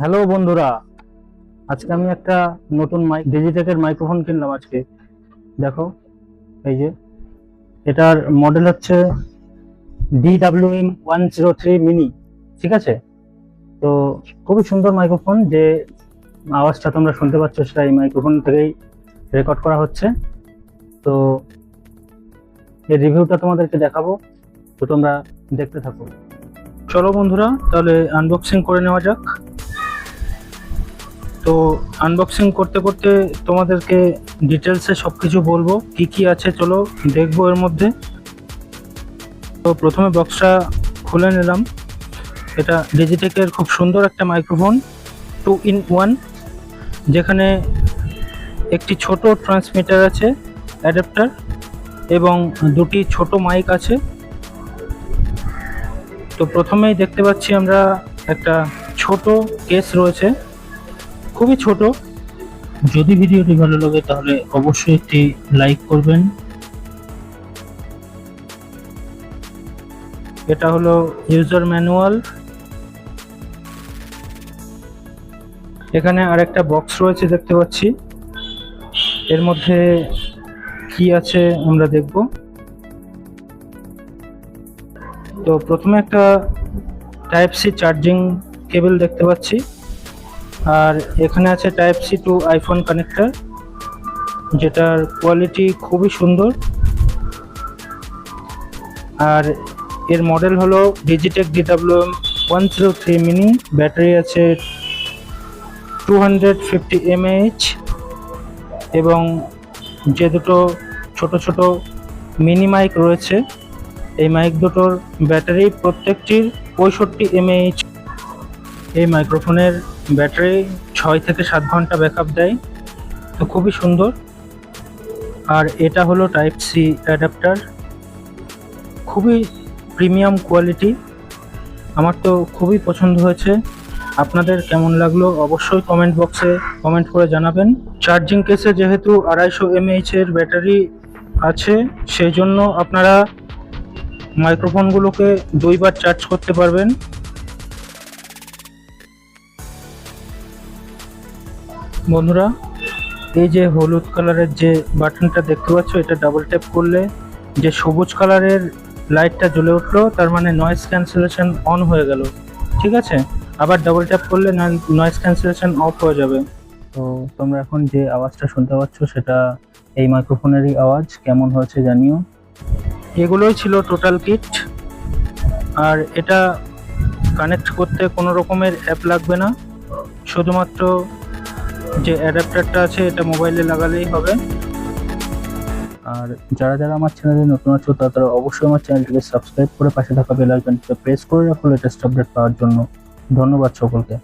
Hello বন্ধুরা, আজকে আমি একটা নতুন মাইক ডিজিটেকের মাইক্রোফোন কিনলাম আজকে। দেখো, এই যে, এটার মডেল হচ্ছে DWM one zero three mini ঠিক আছে? তো খুবই সুন্দর মাইক্রোফোন যে আওয়াজটা তোমরা শুনতে পাচ্ছ সেটা এই মাইক্রোফোন থেকেই রেকর্ড করা হচ্ছে। তো এর রিভিউটা তোমাদেরকে দেখাবো, তো তোমরা দেখতে থাকো। চলো বন্ধুরা, তাহলে আনবক্সিং করে নেওয়া যাক। তো আনবক্সিং করতে করতে তোমাদেরকে ডিটেলসে সব কিছু বলব, কি কি আছে চলো দেখব এর মধ্যে। তো প্রথমে বক্সটা খুলে নিলাম। এটা ডিজিটেকের খুব সুন্দর একটা মাইক্রোফোন টু ইন ওয়ান যেখানে একটি ছোট ট্রান্সমিটার আছে অ্যাডাপ্টার এবং দুটি ছোট মাইক আছে। তো প্রথমেই দেখতে পাচ্ছি আমরা একটা ছোট কেস রয়েছে। খুবই ছোট। যদি ভিডিওটি ভালো লাগে তাহলে অবশ্যই একটি লাইক করবেন। এটা হলো ইউজার ম্যানুয়াল। এখানে আরেকটা বক্স রয়েছে দেখতে পাচ্ছি। এর মধ্যে কি আছে আমরা দেখব। তো প্রথমে একটা টাইপ সি চার্জিং কেবল দেখতে পাচ্ছি। আর এখানে আছে type C to iPhone connector যেটার কোয়ালিটি খুবই সুন্দর। আর এর মডেল হলো Digitek DWM one zero three mini battery আছে টু হান্ড্রেড ফিফটি এমএইচ এবং যে দুটো ছোট ছোট মিনি মাইক রয়েছে, এই মাইক দুটোর ব্যাটারি প্রত্যেকটির পঁয়ষট্টি এমএইচ এই মাইক্রোফোনের ব্যাটারি ছয় থেকে সাত ঘণ্টা ব্যাকআপ দেয়। তো খুবই সুন্দর। আর এটা হলো টাইপ সি অ্যাডাপ্টার খুবই প্রিমিয়াম কোয়ালিটি আমার তো খুবই পছন্দ হয়েছে। আপনাদের কেমন লাগল অবশ্যই কমেন্ট বক্সে কমেন্ট করে জানাবেন। চার্জিং কেসে যেহেতু আড়াইশো এমএইচ এর ব্যাটারি আছে, সেই জন্য আপনারা মাইক্রোফোনগুলোকে দুইবার চার্জ করতে পারবেন। বন্ধুরা, এই যে হলুদ কালারের যে বাটনটা দেখতে পাচ্ছ, এটা ডাবল ট্যাপ করলে যে সবুজ কালারের লাইটটা জ্বলে উঠল, তার মানে নয়েজ ক্যান্সেলেশন অন হয়ে গেল। ঠিক আছে? আবার ডাবল ট্যাপ করলে নয়েস ক্যান্সেলেশন অফ হয়ে যাবে। তো তোমরা এখন যে আওয়াজটা শুনতে পাচ্ছ, সেটা এই মাইক্রোফোনেরই আওয়াজ। কেমন হয়েছে জানিও। এগুলোই ছিল টোটাল কিট আর এটা কানেক্ট করতে কোনো রকমের অ্যাপ লাগবে না। শুধুমাত্র যে অ্যাডাপ্টারটা আছে, এটা মোবাইলে লাগালেই হবে। আর যারা যারা আমার চ্যানেলে নতুন আছো, তারা অবশ্যই আমার চ্যানেলটিকে সাবস্ক্রাইব করে পাশে থাকা বেল আইকনটা প্রেস করে রাখো লেটেস্ট আপডেট পাওয়ার জন্য। ধন্যবাদ সকলকে।